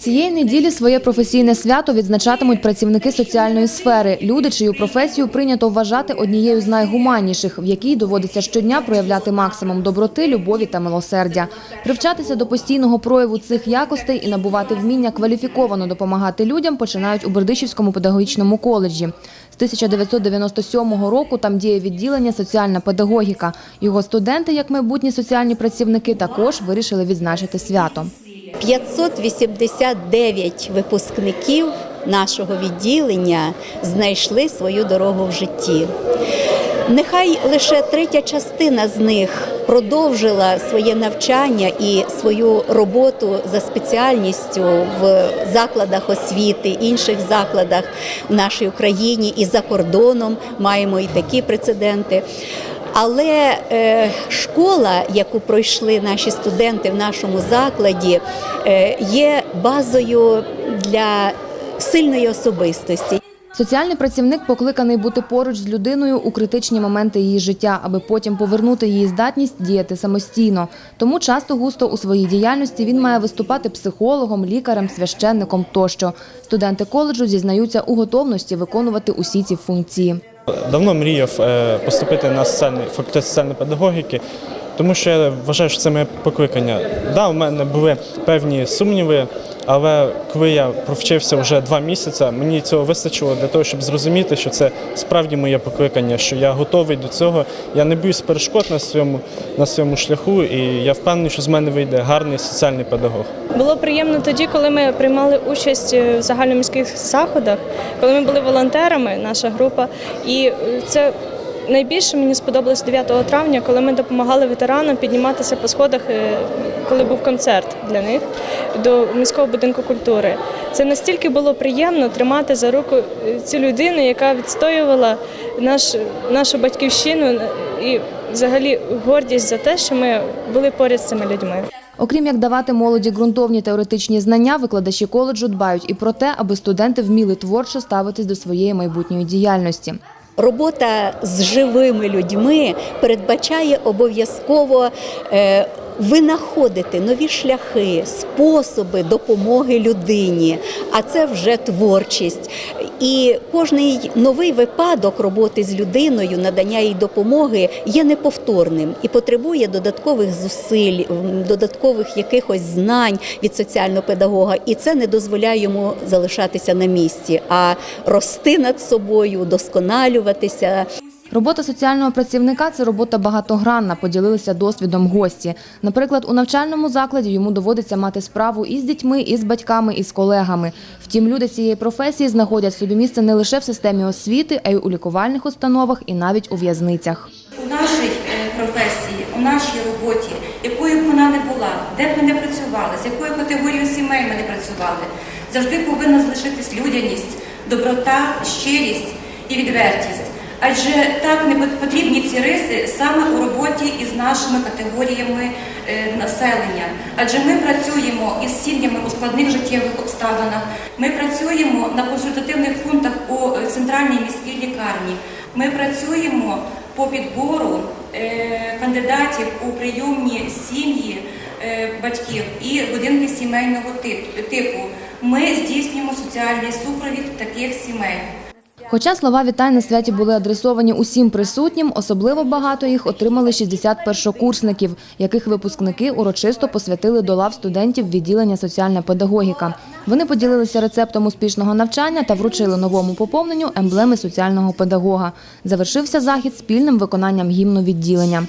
Цієї неділі своє професійне свято відзначатимуть працівники соціальної сфери, люди, чию професію прийнято вважати однією з найгуманніших, в якій доводиться щодня проявляти максимум доброти, любові та милосердя. Привчатися до постійного прояву цих якостей і набувати вміння кваліфіковано допомагати людям починають у Бердичівському педагогічному коледжі. З 1997 року там діє відділення соціальна педагогіка. Його студенти, як майбутні соціальні працівники, також вирішили відзначити свято. 589 випускників нашого відділення знайшли свою дорогу в житті. Нехай лише третя частина з них продовжила своє навчання і свою роботу за спеціальністю в закладах освіти, інших закладах в нашій Україні і за кордоном. Маємо і такі прецеденти. Але е, школа, яку пройшли наші студенти в нашому закладі, е, є базою для сильної особистості. Соціальний працівник покликаний бути поруч з людиною у критичні моменти її життя, аби потім повернути її здатність діяти самостійно. Тому часто густо у своїй діяльності він має виступати психологом, лікарем, священником тощо. Студенти коледжу зізнаються у готовності виконувати усі ці функції. Давно мріяв е, поступити на соціальний факультет соціальної педагогіки, тому що я вважаю, що це моє покликання. Да, у мене були певні сумніви, але коли я провчився вже два місяці, мені цього вистачило для того, щоб зрозуміти, що це справді моє покликання, що я готовий до цього. Я не боюсь перешкод на своєму на своєму шляху, і я впевнений, що з мене вийде гарний соціальний педагог. Було приємно тоді, коли ми приймали участь в загальноміських заходах, коли ми були волонтерами, наша група. І е, це найбільше мені сподобалось 9 травня, коли ми допомагали ветеранам підніматися по сходах, е, коли був концерт для них до міського будинку культури. Це настільки було приємно тримати за руку е, цю людину, яка відстоювала наш, нашу батьківщину і взагалі гордість за те, що ми були поряд з цими людьми. Окрім як давати молоді ґрунтовні теоретичні знання, викладачі коледжу дбають і про те, аби студенти вміли творчо ставитись до своєї майбутньої діяльності. Робота з живими людьми передбачає обов'язково е, винаходити нові шляхи, способи допомоги людині, а це вже творчість. І кожний новий випадок роботи з людиною, надання їй допомоги є неповторним і потребує додаткових зусиль, додаткових якихось знань від соціального педагога. І це не дозволяє йому залишатися на місці, а рости над собою, удосконалюватися. Робота соціального працівника це робота багатогранна, поділилися досвідом гості. Наприклад, у навчальному закладі йому доводиться мати справу і з дітьми, і з батьками, і з колегами. Втім, люди цієї професії знаходять собі місце не лише в системі освіти, а й у лікувальних установах і навіть у в'язницях. у нашій е, професії, у нашій роботі, якою б вона не була, де б ми не працювали, з якою категорією сімей ми не працювали, завжди повинна залишитись людяність, доброта, щирість і відвертість. Адже так не потрібні ці риси саме у роботі із нашими категоріями е, населення. Адже ми працюємо із сім'ями у складних життєвих обставинах. Ми працюємо на консультативних пунктах у е, центральній міській лікарні. Ми працюємо по підбору е, кандидатів у прийомні сім'ї батьків і будинки сімейного тип- типу. Ми здійснюємо соціальний супровід таких сімей. Хоча слова вітань на святі були адресовані усім присутнім, особливо багато їх отримали 60 першокурсників, яких випускники урочисто посвятили до лав студентів відділення соціальна педагогіка. Вони поділилися рецептом успішного навчання та вручили новому поповненню емблеми соціального педагога. Завершився захід спільним виконанням гімну відділення.